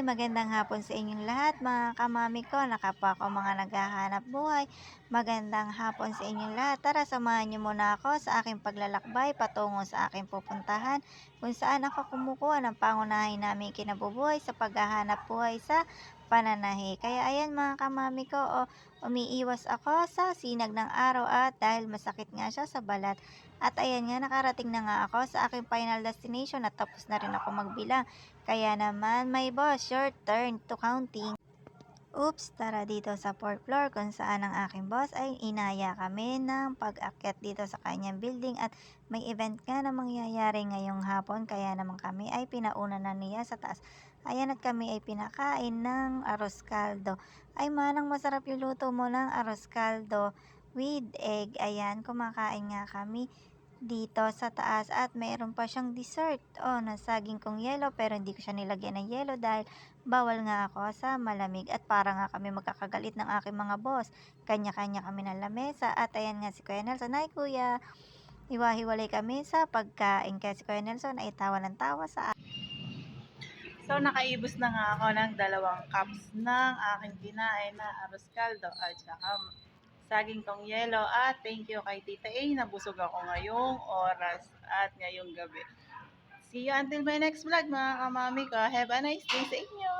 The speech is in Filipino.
hapon sa inyong lahat mga kamami ko, nakapa ko mga naghahanap buhay. Magandang hapon sa inyong lahat. Tara samahan niyo muna ako sa aking paglalakbay patungo sa aking pupuntahan kung saan ako kumukuha ng pangunahin namin kinabubuhay sa paghahanap buhay sa pananahi. Kaya ayan mga kamami ko, o, umiiwas ako sa sinag ng araw at dahil masakit nga siya sa balat. At ayan nga, nakarating na nga ako sa aking final destination at tapos na rin ako magbilang. Kaya naman, my boss, your turn to counting. Oops, tara dito sa fourth floor kung saan ang aking boss ay inaya kami ng pag-akyat dito sa kanyang building at may event nga na mangyayari ngayong hapon kaya naman kami ay pinauna na niya sa taas. Ayan at kami ay pinakain ng arroz caldo. Ay manang masarap yung luto mo ng arroz caldo with egg. Ayan, kumakain nga kami dito sa taas at meron pa siyang dessert. Oh, na saging kong yelo pero hindi ko siya nilagyan ng yelo dahil bawal nga ako sa malamig at para nga kami magkakagalit ng aking mga boss. Kanya-kanya kami ng lamesa at ayan nga si Kuya Nelson. Ay kuya, hiwa-hiwalay kami sa pagkain kaya si Kuya Nelson ay tawa ng tawa sa So, nakaibos na nga ako ng dalawang cups ng aking kinain na arroz caldo at saka saging tong yelo. At thank you kay Tita A, nabusog ako ngayong oras at ngayong gabi. See you until my next vlog mga kamami ko. Have a nice day sa inyo!